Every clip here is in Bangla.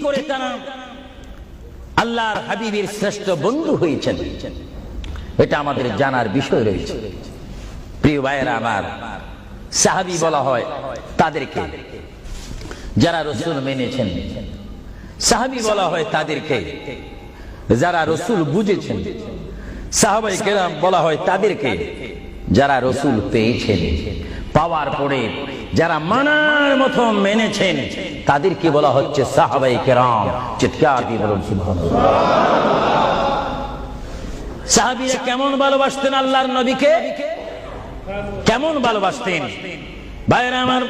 করে তারা আল্লাহর হাবিবের শ্রেষ্ঠ বন্ধু হয়েছেন। এটা আমাদের জানার বিষয় রয়েছে। প্রিয় ভাইয়েরা, আমার সাহাবি বলা হয় তাদেরকে, যারা রসুল মেনেছেন। সাহাবি বলা হয় তাদেরকে, যারা রসুল বুঝেছেন। সাহাবাই কেরাম বলা হয় তাদেরকে, যারা রসুল পেয়েছেন। পাওয়ার পরে যারা মানার মতো মেনেছেন তাদেরকে বলা হচ্ছে সাহাবাই কেরাম? চিৎকার দিয়ে বলুন। সাহাবীরা কেমন ভালোবাসতেন আল্লাহর নবীকে? কেমন ভালোবাসতেন? ভাইরা আমার,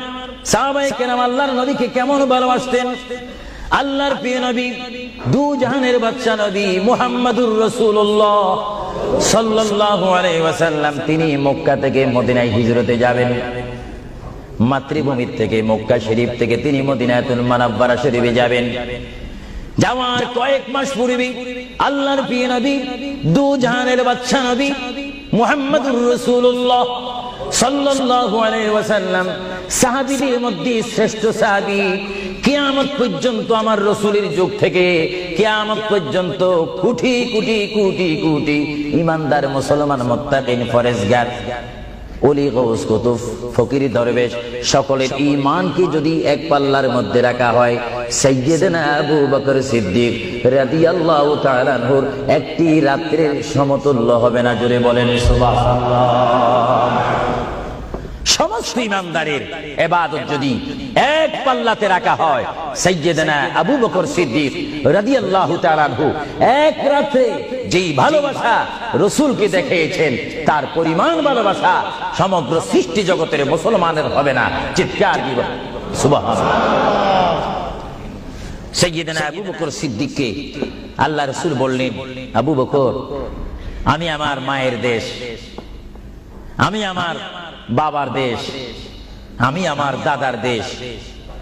সাহাবাই কেরাম আল্লাহর নবীকে কেমন ভালোবাসতেন? আল্লাহর প্রিয় নবী, দু জাহানের বাচ্চা নবী মুহাম্মাদুর রাসূলুল্লাহ সাল্লাল্লাহু আলাইহি ওয়াসাল্লাম, তিনি মক্কা থেকে মদিনায় হিজরতে যাবেন। মাতৃভূমির থেকে, মক্কা শরীফ থেকে তিনি মদিনাতুল মানাব্বারা শরীফে যাবেন। যাওয়ার কয়েক মাস পূর্বে আল্লাহর প্রিয় নবী দু জাহানের বাচ্চা নবী মুহাম্মদুর রাসূলুল্লাহ সাল্লাল্লাহু আলাইহি ওয়াসাল্লাম, সাহাবীদের মধ্যে শ্রেষ্ঠ সাহাবী, কিয়ামত পর্যন্ত আমার রসুলের যুগ থেকে, কিয়ামত পর্যন্ত কোটি কোটি কোটি কোটি ইমানদার মুসলমান মুত্তাকিন ফরেজগার। অলি গৌস কুতুব, ফকিরি দরবেশ, সকলের ইমানকে যদি এক পাল্লার মধ্যে রাখা হয় সৈয়দনা আবু বকর সিদ্দিক রাদিয়াল্লাহু তাআলা আনহুর একটি রাত্রের সমতুল্য হবে না, জোরে বলেন সুবহানাল্লাহ। সমস্ত ইমানদারের এবাদত যদি এক পাল্লাতে রাখা হয় সাইয়্যিদানা আবু বকর সিদ্দিক রাদিয়াল্লাহু তাআলা এক রাতে যেই ভালোবাসা রাসূলকে দেখিয়েছেন, তার পরিমাণ ভালোবাসা সমগ্র সৃষ্টি জগতের মুসলমানের হবে না। চিৎকার দিব। সুবহানাল্লাহ। সাইয়্যিদানা আবু বকর সিদ্দিককে আল্লাহ রাসূল বললেন, আবু বকর, আমি আমার মায়ের দেশ, আমি আমার বাবার দেশ, আমি আমার দাদার দেশ,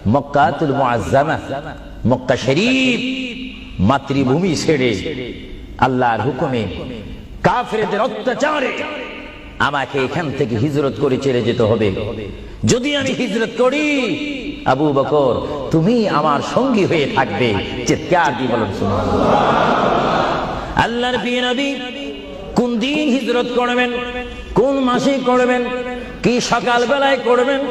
মক্কাতুল মুআজ্জামা, মক্কা শরীফ, মাতৃভূমি ছেড়ে আল্লাহর হুকুমে কাফেরদের অত্যাচারে আমাকে এখান থেকে হিজরত করে ছেড়ে যেতে হবে। যদি আমি হিজরত করি, আবু বকর, তুমি আমার সঙ্গী হয়ে থাকবে। চিৎকার দিয়ে বলুন, সুবহানাল্লাহ। আল্লাহর নবী, কোন দিন হিজরত করবেন, কোন মাসে করবেন কি সকাল বেলায় করবেন?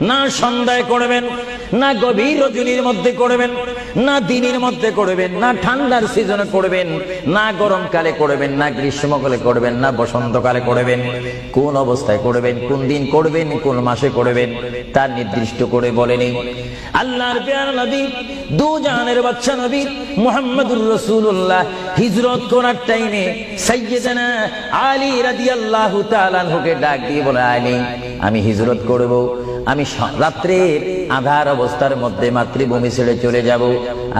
না সন্ধ্যায় করবেন? না গভীর রজনীর মধ্যে করবেন? না দিনের মধ্যে করবেন? না ঠান্ডার সিজনে করবেন? না গরমকালে করবেন? না গ্রীষ্মকালে করবেন? না বসন্তকালে করবেন? কোন অবস্থায় করবেন? কোন দিন করবেন? কোন মাসে করবেন? তার নির্দিষ্ট করে বলেনি। আল্লাহর পেয়ার নবী দু জাহানের বাচ্চা নবী মুহাম্মদুর রাসূলুল্লাহ হিজরত করার টাইমে সাইয়্যিদানা আলী রাদিয়াল্লাহু তাআলা আনহুকে ডাক দিয়ে বলে, আলী আমি হিজরত করব, আমি রাত্রের আধার অবস্থার মধ্যে মাতৃভূমি ছেড়ে চলে যাব।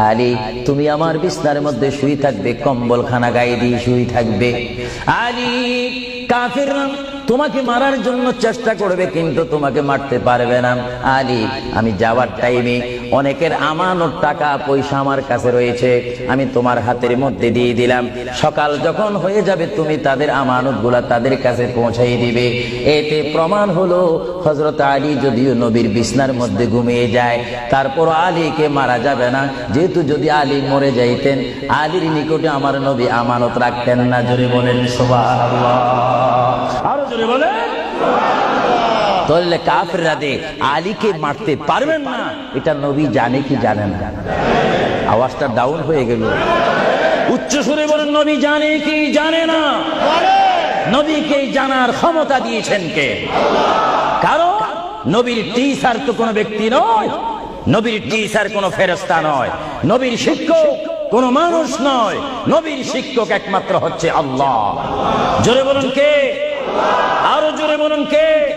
আলী, তুমি আমার বিছনার মধ্যে শুয়ে থাকবে, কম্বলখানা গায়ে দিয়ে শুয়ে থাকবে। আলী, কাফিররা তোমাকে মারার জন্য চেষ্টা করবে, কিন্তু তোমাকে মারতে পারবে না। আলী, আমি যাওয়ার টাইমে অনেকের আমানত টাকা পয়সা আমার কাছে রয়েছে আমি তোমার হাতের মধ্যে দিয়ে দিলাম। সকাল যখন হয়ে যাবে তুমি তাদের আমানতগুলা তাদের কাছে পৌঁছাই দিবে। এতে প্রমাণ হলো হজরত আলী যদিও নবীর বিছনার মধ্যে ঘুমিয়ে যায় তারপর আলীকে মারা যাবে না। যেহেতু যদি আলী মরে যাইতেন আলীর নিকটে আমার নবী আমানত রাখতেন না জোরে বলেন আরও জোরে বলেন। তাহলে কাফেররা দে আলীকে মারতে পারবেন না। এটা নবী জানে কি জানে না। আওয়াজটা ডাউন হয়ে গেল। উচ্চ সুরে বলেন, নবী জানে কি জানে না? নবীকে জানার ক্ষমতা দিয়েছেন কে? কারণ নবীর টিচার তো কোনো ব্যক্তি নয়। নবীর টিচার কোনো ফেরস্তা নয়। নবীর শিক্ষক কোনো মানুষ নয়। নবীর শিক্ষক একমাত্র হচ্ছে আল্লাহ। জোরে বলুন কে? আরও জোরে বলুন কে?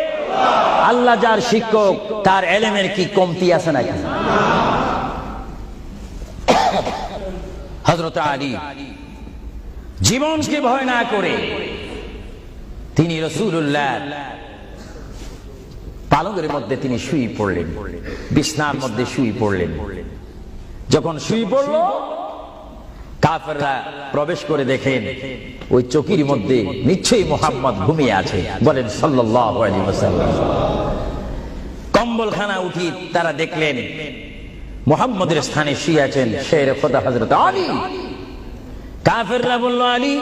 আল্লাহ যার শিক্ষক, তার এলেমের কি কমতি আছে নাকি? হজরত আলী জীবনকে ভয় না করে তিনি রসুল্লাহ পালকের মধ্যে তিনি শুয়ে পড়লেন, বিছনার মধ্যে শুয়ে পড়লেন। যখন শুয়ে পড়ল কাফেররা প্রবেশ করে দেখেন, ওই চকির মধ্যে নিশ্চয়ই মোহাম্মদ ঘুমিয়ে আছে, বলেন ওয়াসাল্লাম। কম্বলখানা উঠি তারা দেখলেন, মোহাম্মদের স্থানে শুয়ে আছেন শের খোদা হজরত আলী। কাফেররা বলল, আলী,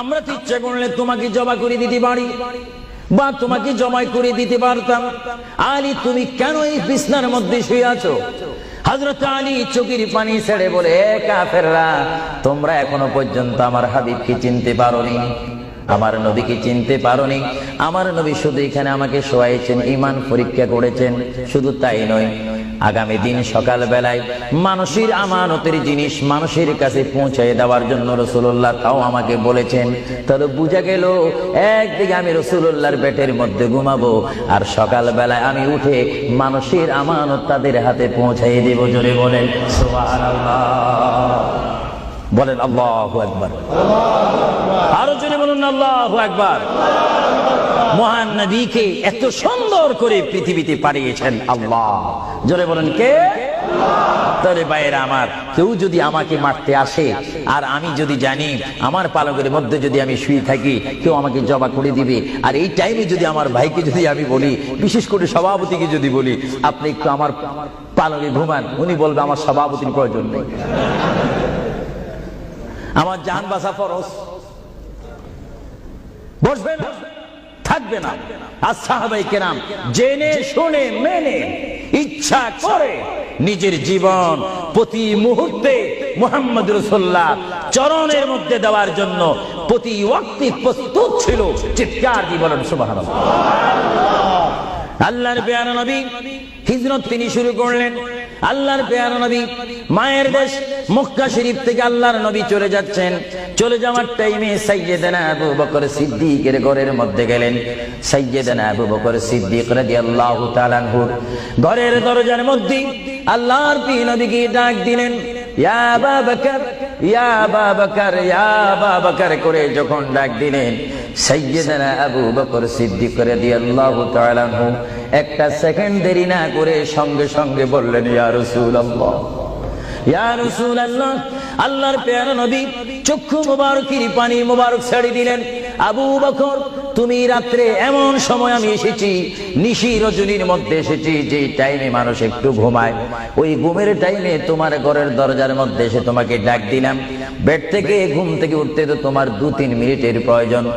আমরা তো ইচ্ছা করলে তোমাকে জমা করে দিতে পারি বা তোমাকে জমাই করে দিতে পারতাম। আলী, তুমি কেন এই বিছনার মধ্যে শুয়ে আছো? হজরত আলী চোখের পানি ছেড়ে বলে, "এ কাফেররা, তোমরা এখনও পর্যন্ত আমার হাবিবকে চিনতে পারোনি, আমার নবীকে চিনতে পারোনি। আমার নবী শুধু এখানে আমাকে শোয়াইছেন ইমান পরীক্ষা করেছেন, শুধু তাই নয় আগামী দিন সকাল বেলায় মানুষের আমানতের জিনিস মানুষের কাছে পৌঁছে দেওয়ার জন্য রসুল্লাহ তাও আমাকে বলেছেন, তাহলে বুঝা গেল একদিকে আমি রসুল্লাহর পেটের মধ্যে ঘুমাবো আর সকাল বেলায় আমি উঠে মানুষের আমানত তাদের হাতে পৌঁছাই দেব, জোরে বলেন বলেন, আল্লাহু আকবার। আরও জোরে বলুন, আল্লাহ একবার মহান নবীকে এত সুন্দর করে পৃথিবীতে পাঠিয়েছেন আল্লাহ। জোরে বলেন কে? তাহলে বাইরে আমার, কেউ যদি আমাকে মারতে আসে, আর আমি যদি জানি আমার পালকের মধ্যে যদি আমি শুয়ে থাকি, কেউ আমাকে জবা করে দিবে। আর এই টাইমে যদি আমার ভাইকে যদি আমি বলি, বিশেষ করে সভাপতিকে যদি বলি, আপনি একটু আমার পালকে ঘুমান, উনি বলবে আমার সভাপতির প্রয়োজন নেই। আমার জান বাসা ফরস বসবে না, থাকবে না। আর সাহাবাই কেরাম জেনে, শুনে, মেনে ইচ্ছা করে নিজের জীবন প্রতি মুহূর্তে মোহাম্মদ রসোল্লাহ চরণের মধ্যে দেওয়ার জন্য প্রতি ওয়াক্তি প্রস্তুত ছিল। চিৎকার জীবন বলেন সুবাহ আল্লাহর নবী, হিজরত তিনি শুরু করলেন। আল্লাহর পেয়ার নবী, মায়ের দেশ মক্কা শরীফ থেকে আল্লাহর নবী চলে যাচ্ছেন। চলে যাওয়ার টাইমে সাইয়েদানা আবু বকর সিদ্দিকের ঘরের মধ্যে গেলেন। সাইয়েদানা আবু বকর সিদ্দিক রাদিয়াল্লাহু তাআলা ঘরের দরজার মধ্যে আল্লাহর প্রিয় নবীকে ডাক দিলেন। ইয়া আবা বকর ইয়া আবা বকর ইয়া আবা বকর করে যখন ডাক দিলেন, সাইয়েদানা আবু বকর সিদ্দিক রাদিয়াল্লাহু তাআলা আনহু একটা সেকেন্ড দেরি না করে সঙ্গে সঙ্গে বললেন, ইয়া রাসূলুল্লাহ ইয়া রাসূলুল্লাহ, আল্লাহর পেয়ারা নবী, চক্ষু মোবারকের পানি মোবারক ছেড়ে দিলেন। আবু বকর, তুমি রাত্রে এমন সময় আমি এসেছি, নিশি রজনীর মধ্যে এসেছি, যে টাইমে মানুষ একটু ঘুমায়। ওই ঘুমের টাইমে তোমার ঘরের দরজার মধ্যে এসে তোমাকে ডাক দিলাম। বেড থেকে, ঘুম থেকে উঠতে তো তোমার দু তিন মিনিটের প্রয়োজন।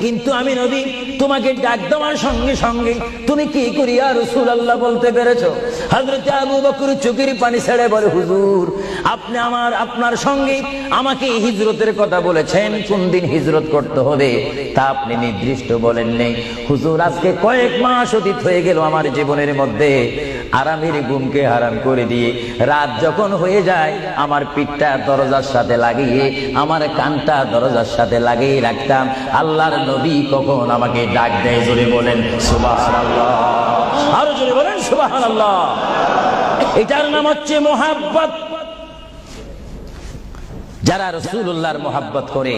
কিন্তু- আমি নবী, তোমাকে ডাক দেওয়ার সঙ্গে সঙ্গে তুমি কি করিয়া রসুল আল্লাহ বলতে পেরেছ? হজরত আবু বকর চুকির পানি ছেড়ে বলে, হুজুর, আপনি আমার, আপনার সঙ্গে আমাকে হিজরতের কথা বলেছেন, কোন দিন হিজরত করতে হবে? তা আপনি নির্দিষ্ট বলেন নেই। হুজুর, আজকে কয়েক মাস অতীত হয়ে গেল আমার জীবনের মধ্যে। আরামের ঘুমকে হারাম করে দিয়ে রাত যখন হয়ে যায়, আমার পিঠটা দরজার সাথে লাগিয়ে, আমার কানটা দরজার সাথে লাগিয়ে রাখতাম। আল্লাহর নবী কখন আমাকে ডাক দেয়, জোরে বলেন, সুবহানাল্লাহ। আরও জোরে বলেন, সুবহানাল্লাহ। এটার নাম হচ্ছে মোহাব্বত। যারা রসুল্লাহর মোহাব্বত করে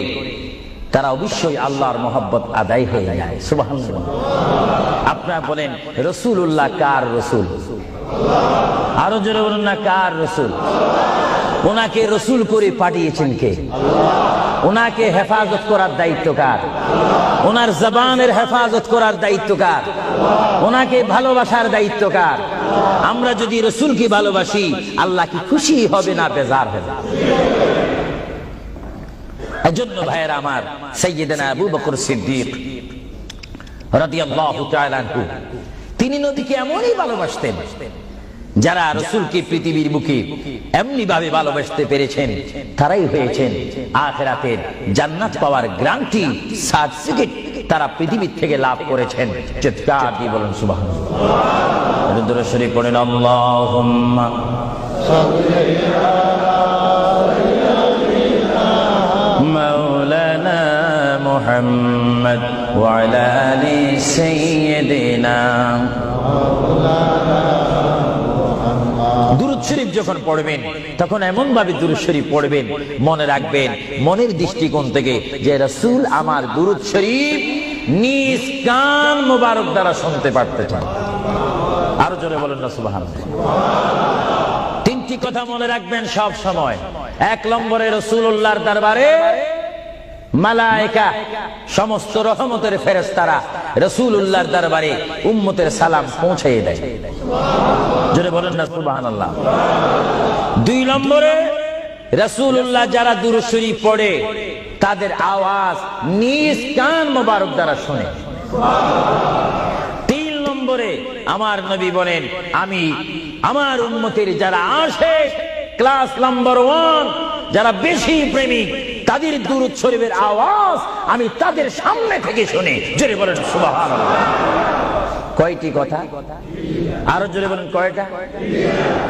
তারা অবশ্যই আল্লাহর মোহাব্বত আদায় হয়ে যায়। সুবহানাল্লাহ। আপনারা বলেন রসুল উল্লাহ কার রসুল? আরও জোরে বলুন না, কার রসুল? ওনাকে রসুল করে পাঠিয়েছেন কে? ওনাকে হেফাজত করার দায়িত্ব কার? ওনার জবানের হেফাজত করার দায়িত্ব কার? ওনাকে ভালোবাসার দায়িত্ব কার? আমরা যদি রসুলকে ভালোবাসি, আল্লাহ কি খুশি হবে না বেজার হবে? এজন্য ভাইয়ের আমার সৈয়দনা আবু বকর সিদ্দিক রাদিয়াল্লাহু তাআলা তিনি নবীকে এমনই ভালোবাসতেন, যারা রসুলকে পৃথিবীর বুকে এমনি ভাবে ভালোবাসতে পেরেছেন, তারাই হয়েছেন আখেরাতের জান্নাত পাওয়ার গ্রান্টি সার্টিফিকেট তারা পৃথিবীর থেকে লাভ করেছেন। চিৎকার দিয়ে বলেন, সুবহানাল্লাহ। রুদ্র শরীফ পড়েন محمد وعلى آل سيدنا দুরুদ শরীফ যখন পড়বেন তখন এমন ভাবে দুরুদ শরীফ পড়বেন মনে রাখবেন মনের দৃষ্টিকোণ থেকে যে রাসূল আমার দুরুদ শরীফ নিজ কান মোবারক দ্বারা শুনতে পারতে চান আরো জোরে বলেন না সুবহানাল্লাহ তিনটি কথা মনে রাখবেন সব সময় এক নম্বরে রসুল্লাহর দরবারে মালায়েকা, সমস্ত রহমতের ফেরেস্তারা রসুল্লাহর দরবারে উম্মতের সালাম পৌঁছে দেয়। জোরে বলেন না, সুবহানাল্লাহ। দুই নম্বরে রসুল্লাহ যারা দুরুশরী পড়ে, তাদের আওয়াজ নিজ কান মোবারক দ্বারা শোনে। তিন নম্বরে, আমার নবী বলেন, আমি আমার উন্মতির যারা আসে, ক্লাস নাম্বার ওয়ান, যারা বেশি প্রেমিক তাদের দুরুদ শরীফের আওয়াজ আমি তাদের সামনে থেকে শুনি। জোরে বলেন কয়টি কথা? আরও জোরে বলেন, কয়টা?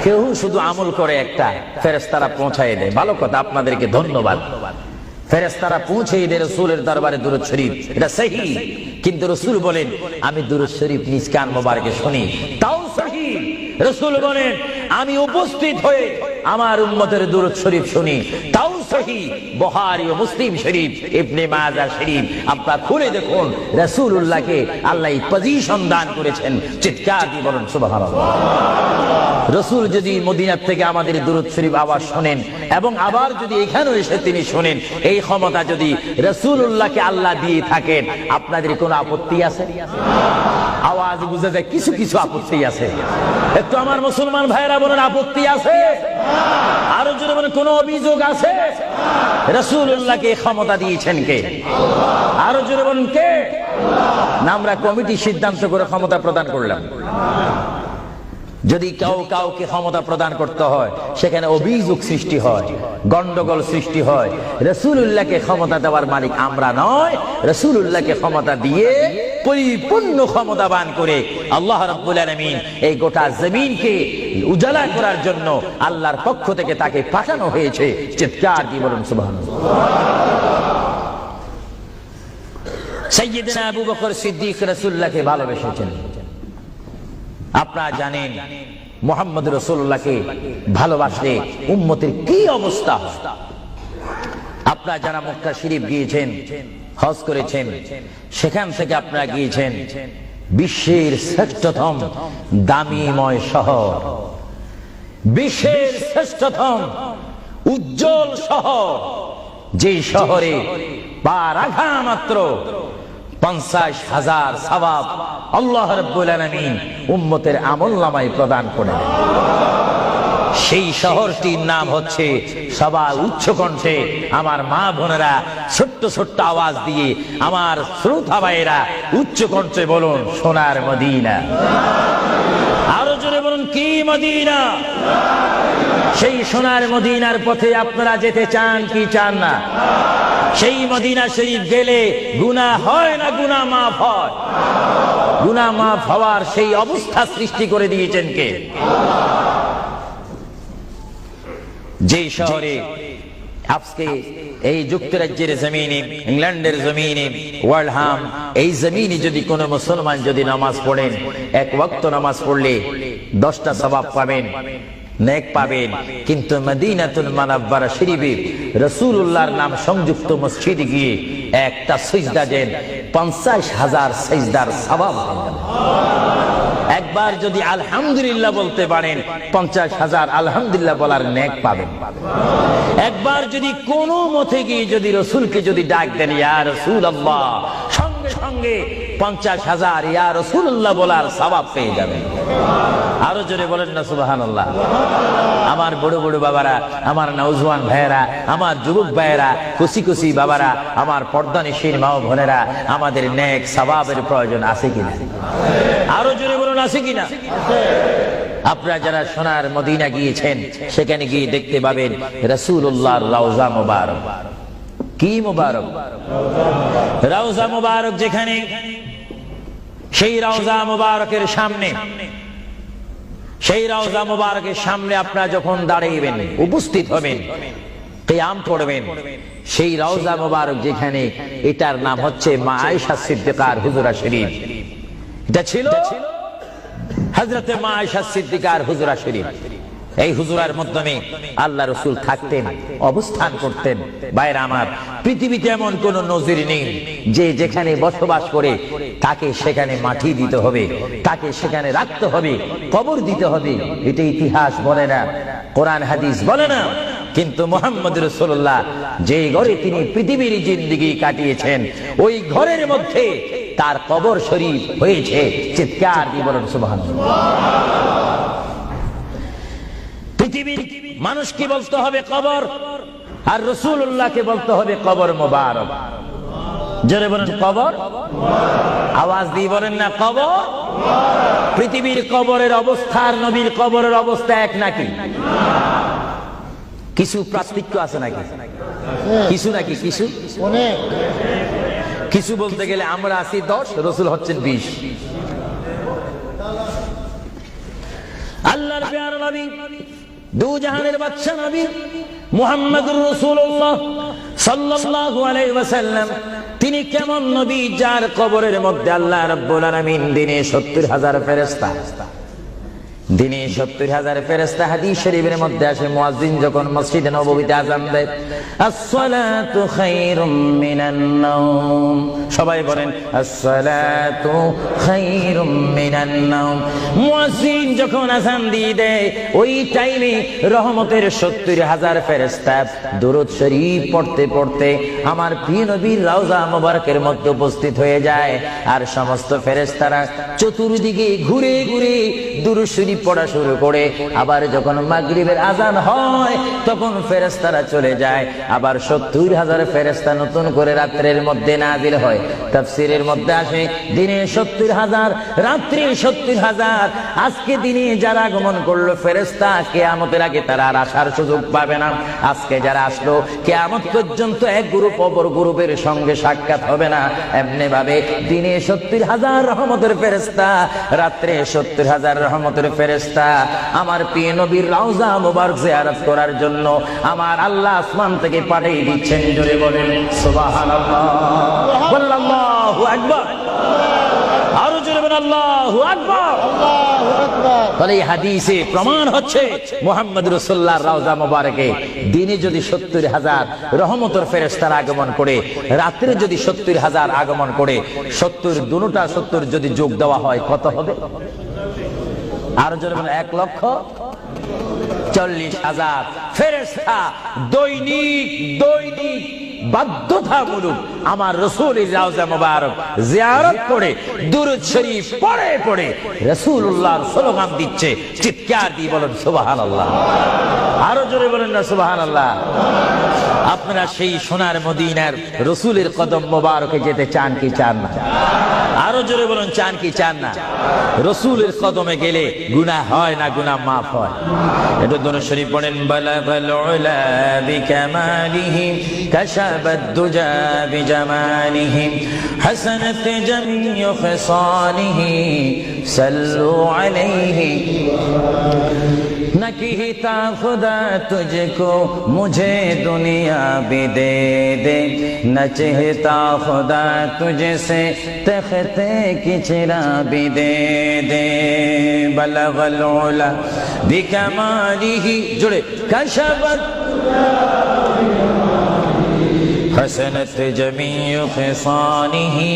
কেউ শুধু আমল করে একটা ফেরেস্তারা পৌঁছায় দেয়। ভালো কথা, আপনাদেরকে ধন্যবাদ। ফেরেস্তারা পৌঁছে দেয় রসুলের দরবারে দুরুদ শরীফ। এটা কিন্তু রসুল বলেন, আমি দুরুদ শরীফ নিজ কান মোবারকে শুনি। তাও সহি। রসুল বলেন, আমি উপস্থিত হয়ে আমার উম্মতের দূরত শরীফ শুনি। তাও সহি বহারি ও মুসলিম শরীফ, ইবনে মাজা শরীফ। আপনার খুলে দেখুন, রাসূলুল্লাহকে আল্লাহ পজিশন দান করেছেন। চিৎকার দিয়ে বলুন, সুবহানাল্লাহ। রসুল যদি মদিনার থেকে আমাদের দুরুদ শরীফ আবার শোনেন, এবং আবার যদি এখানেও এসে তিনি শোনেন, এই ক্ষমতা যদি রসুল রসুল্লাহকে আল্লাহ দিয়ে থাকেন, আপনাদের কোনো আপত্তি আছে? আওয়াজ বুঝে যায়, কিছু কিছু আপত্তি আছে। একটু আমার মুসলমান ভাইরা বলেন, আপত্তি আছে? আরও যদি বলেন, কোন অভিযোগ আছে? রসুল্লাহকে ক্ষমতা দিয়েছেন কে? আরও জোরে বলেন, কে? আমরা কমিটি সিদ্ধান্ত করে ক্ষমতা প্রদান করলাম। যদি কেউ কাউকে ক্ষমতা প্রদান করতে হয়, সেখানে অভিযোগ সৃষ্টি হয়, গন্ডগোল সৃষ্টি হয় রসুল্লাহকে ক্ষমতা দেওয়ার মালিক আমরা নয় রসুল্লাহকে ক্ষমতা দিয়ে পরিপূর্ণ ক্ষমতাবান করে আল্লাহ রব্বুল আলমিন এই গোটা জমিনকে উজালা করার জন্য আল্লাহর পক্ষ থেকে তাকে পাঠানো হয়েছে। চিৎকার দিয়ে বলুন সুবাহ সৈয়দিনা আবু বকর সিদ্দিক রসুল্লাহকে ভালোবেসেছেন। আপনারা জানেন মোহাম্মদ রসুল্লাহকে ভালোবাসলে উম্মতের কি অবস্থা আপনারা যারা মক্কা শরীফ গিয়েছেন, হজ করেছেন, সেখান থেকে আপনারা গিয়েছেন বিশ্বের শ্রেষ্ঠতম দামিময় শহর। বিশ্বের শ্রেষ্ঠতম উজ্জ্বল শহর, যে শহরে পা রাখা মাত্র পঞ্চাশ হাজার সবাব আল্লাহ রব্বুল আলমিন উম্মতের আমল নামাই প্রদান করে সেই শহরটির নাম হচ্ছে সবার উচ্চ কণ্ঠে আমার মা বোনেরা ছোট্ট ছোট্ট আওয়াজ দিয়ে আমার শ্রোতা ভাইয়েরা উচ্চ কণ্ঠে বলুন, সোনার মদিনা। আরও জোরে বলুন, কি মদিনা? সেই সোনার মদিনার পথে আপনারা যেতে চান, কি চান না? সেই মদিনা শরীফ গেলে গুনা হয় না গুনা মাফ হয়। গুনা মাফ হওয়ার সেই অবস্থা সৃষ্টি করে দিয়েছেন কে? যে শহরে আজকে এই যুক্তরাজ্যের জমিনে, ইংল্যান্ডের জমিনে ওয়ার্ল্ড হাম এই জমিনে যদি কোনো মুসলমান যদি নামাজ পড়েন, এক ওয়াক্ত নামাজ পড়লে দশটা সবাব পাবেন। নেক পাবেন। কিন্তু মদিনাতুল মানাব্বারা শরীফে রসুল্লাহর নাম সংযুক্ত মসজিদে গিয়ে একটা সিজদা দেন, পঞ্চাশ হাজার সিজদার হয়ে একবার যদি আলহামদুলিল্লাহ বলতে পারেন, পঞ্চাশ হাজার আলহামদুলিল্লাহ বলার নেক পাবেন। একবার যদি কোনো মতে গিয়ে যদি রসুলকে যদি ডাক দেন, ইয়া রসুল আল্লাহ সঙ্গে সঙ্গে পঞ্চাশ হাজার ইয়া রসুল্লাহ বলার সবাব পেয়ে যাবেন আরও জোরে বলেন না সুবাহান আমার বড় বড় বাবারা, আমার নৌজওয়ান ভাইয়েরা, আমার যুবক ভাইয়েরা, খুশি খুশি বাবারা, আমার পর্দানিসীন মা ও বোনেরা, আমাদের নেক স্বভাবের প্রয়োজন আছে কিনা? আরও জোরে বলুন, আছে কিনা? আপনারা যারা সোনার মদিনা গিয়েছেন, সেখানে গিয়ে দেখতে পাবেন রসুল্লাহর রওজা মোবারক। কি মোবারক? রওজা মোবারক যেখানে সেই রওজা মোবারকের সামনে। সেই রওজা মোবারকের সামনে আপনারা যখন দাঁড়াইবেন উপস্থিত হবেন কেয়াম পড়বেন সেই রওজা মোবারক যেখানে এটার নাম হচ্ছে মা আয়েশা সিদ্দিকার হুজুরা শরীফ। এটা ছিল হজরতে মা আয়েশা সিদ্দিকার হুজুরা শরীফ। এই হুজুরার মাধ্যমে আল্লাহ রসুল থাকতেন, অবস্থান করতেন। বাইরে আমার পৃথিবীতে এমন কোন নজির নেই যে যেখানে বসবাস করে তাকে সেখানে মাটি দিতে হবে, তাকে সেখানে রাখতে হবে, কবর দিতে হবে। এটা ইতিহাস বলে না, কোরআন, হাদিস বলে না। কিন্তু মোহাম্মদ রসুল্লাহ যে ঘরে তিনি পৃথিবীর জিন্দিগি কাটিয়েছেন, ওই ঘরের মধ্যে তার কবর শরীফ হয়েছে। চিৎকার দিয়ে সুবহান পৃথিবীর মানুষ কি বলতে হবে কবর আর রসুল্লাহকে বলতে হবে কবর মোবারক। জোরে বলেন কবর? আওয়াজ দিয়ে বলেন না কবর? পৃথিবীর কবরের অবস্থা আর নবীর কবরের অবস্থা এক নাকি? কিছু পার্থক্য আছে নাকি? কিছু নাকি কিছু? কিছু বলতে গেলে আমরা আছি দশ রসুল হচ্ছেন বিশ। আল্লাহর নবী দু জাহানের বাচ্চা নবী মুহাম্মদুর রাসূলুল্লাহ সাল্লাল্লাহু আলাইহি ওয়াসাল্লাম, তিনি কেমন নবী যার কবরের মধ্যে আল্লাহ রাব্বুল আলামিন দিনে 70 হাজার ফেরেশতা? দিনে সত্তর হাজার ফেরেস্তা হাদিস শরীফের মধ্যে আসে, মুয়াজ্জিন যখন মসজিদে নববীতে আজান দেয়, আসসালাতু খায়রুম মিনান নাওম। সবাই বলেন, আসসালাতু খায়রুম মিনান নাওম। মুয়াজ্জিন যখন আজান দিয়ে দেয়, ওই টাইমে রহমতের সত্তর হাজার ফেরেস্তা দুরূদ শরীফ পড়তে পড়তে আমার প্রিয় নবীর রওজা মোবারকের মধ্যে উপস্থিত হয়ে যায়। আর সমস্ত ফেরেস্তারা চতুর্দিকে ঘুরে ঘুরে দুরূদ শরীফ পড়া শুরু করে, আবার যখন মাগরিবের আজান হয়, তখন ফেরেস্তারা চলে যায়। আবার সত্তর হাজার ফেরেস্তা নতুন করে রাত্রের মধ্যে নাজিল হয়। তাফসিরের মধ্যে আসে, দিনে সত্তর হাজার, রাত্রি সত্তর হাজার। আজকে দিনে যারা আগমন করল ফেরেস্তা কেয়ামতের আগে তারা আর আসার সুযোগ পাবে না। আজকে যারা আসলো, কেয়ামত পর্যন্ত এক গ্রুপ অপর গ্রুপের সঙ্গে সাক্ষাৎ হবে না। এমনি ভাবে দিনে সত্তর হাজার রহমতের ফেরেস্তা রাত্রে সত্তর হাজার রহমতের ফেরেস্তা আমার প্রিয় নবীর রওজা মুবারক জিয়ারত করার জন্য আমার আল্লাহ আসমান থেকে পাঠিয়ে দিচ্ছেন, জোরে বলেন, সুবহানাল্লাহ। আল্লাহু আকবার। আরও জোরে বলেন, আল্লাহু আকবার। হাদিসে প্রমাণ হচ্ছে, মোহাম্মদ রসুল্লাহ রওজা মোবারকে দিনে যদি সত্তর হাজার রহমতর ফেরেস্তার আগমন করে, রাত্রে যদি সত্তর হাজার আগমন করে, সত্তর দুটা সত্তর যদি যোগ দেওয়া হয়, কত হবে? আরও জোরে এক লক্ষ চল্লিশ হাজার। ফেরেস্তা দৈনিক দৈনিক আমার রাউজা মোবারক জিয়ারত করে, দুরুদ শরীফ পড়ে পড়ে রসুল্লাহর স্লোগান দিচ্ছে, চিৎকার দিয়ে বলেন আরও জোরে বলেন না আপনারা সেই সোনার মদিনার রসুলের কদম মোবারকে যেতে চান কি চান না? আরও জোরে বলুন, চান কি চান না? রসুলের কদমে গেলে গুনা হয় না গুনা মাফ হয়? এটা দোনো শরীফ বলেন বালা বালুলা বিকামালিহি, কাশাবাদ দুজা বিজামালিহি, হাসানাত জামিউ খিসালিহি, সাল্লু মুঝে দুনিয়া বিদে দে না চেহতা খুদা তুঝে সে तख्ते की चिराबी दे दे। बलवलोला दिखा मारी ही जुड़े। कशब हसनत जमी खसानी ही।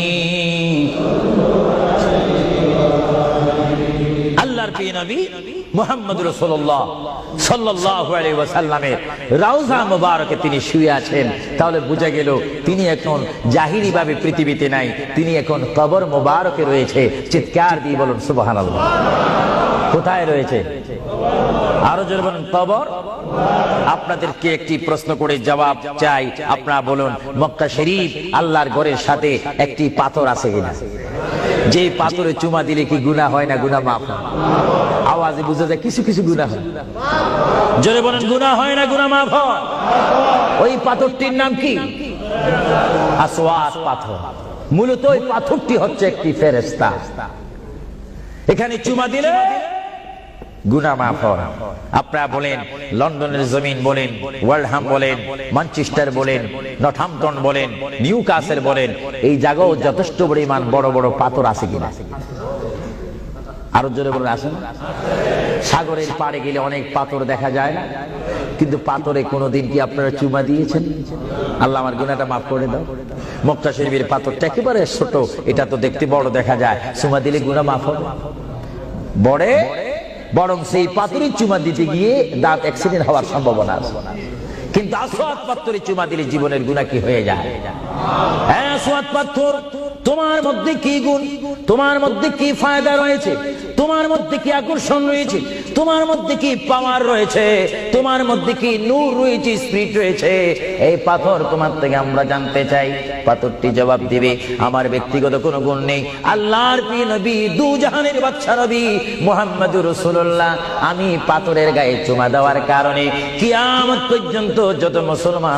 अल्लाह पी नबी। মুহাম্মদ আলাইহি ওয়াসাল্লামের রওজা মুবারকে তিনি শুয়ে আছেন। তাহলে বোঝা গেল তিনি এখন জাহিরি ভাবে পৃথিবীতে নাই, তিনি এখন কবর মুবারকে রয়েছে। চিৎকার দিয়ে বলুন, সুবহানাল্লাহ। কোথায় রয়েছে? আরও জোরে বলুন, কবর? আপনাদেরকে একটি প্রশ্ন করে জবাব চাই? আপনারা বলুন, মক্কা শরীফ আল্লাহর ঘরের সাথে একটি পাথর আছে কিনা? যে পাথরে চুমা দিলে কি গুণা হয় না গুণা মাফ আওয়াজে বুঝা যায় কিছু কিছু গুণা হয়। জোরে বলেন গুণা হয় না গুণা মাফ হয়? ওই পাথরটির নাম কি? আসওয়াত পাথর। মূলত ওই পাথরটি হচ্ছে একটি ফেরেস্তা এখানে চুমা দিলে গুনা মাফ হয় আপনারা বলেন, লন্ডনের জমিন বলেন ওয়ার্ল্ডহাম বলেন, ম্যানচেস্টার বলেন, নটহাম্পটন বলেন নিউ কাসের বলেন, এই জায়গাও যথেষ্ট পরিমাণ বড় বড় পাথর আছে কিনা? আরও জোরে বলে আসেন। সাগরের পাড়ে গেলে অনেক পাথর দেখা যায় না কিন্তু পাথরে কোনোদিন কি আপনারা চুমা দিয়েছেন? আল্লাহ আমার গুনাটা মাফ করে দাও। মক্কা শরীফের পাথরটা একেবারে ছোট, এটা তো দেখতে বড় দেখা যায়। চুমা দিলে গুনা মাফ হবে। বড়ে বরং সেই পাথরের চুমা দিতে গিয়ে দাঁত অ্যাক্সিডেন্ট হওয়ার সম্ভাবনা আছে। কিন্তু আসোয়াদ পাত্তরে চুমা দিলে জীবনের গুণা কি হয়ে যায়? হ্যাঁ আসোয়াদ পাথর। তোমার মধ্যে কি গুণ? তোমার মধ্যে কি ফায়দা রয়েছে? তোমার মধ্যে কি আকর্ষণ রয়েছে? তোমার মধ্যে কি পাওয়ার রয়েছে? তোমার মধ্যে কি নূর রয়েছে স্পিরিট রয়েছে? এই পাথর তোমার থেকে আমরা জানতে চাই। পাথরটি জবাব দিবে, আমার ব্যক্তিগত কোনো গুণ নেই। আল্লাহর প্রিয় নবী, দু জাহানের বাচ্চা নবী মোহাম্মদুর রসুল্লাহ আমি পাথরের গায়ে চুমা দেওয়ার কারণে কিয়ামত পর্যন্ত যত মুসলমান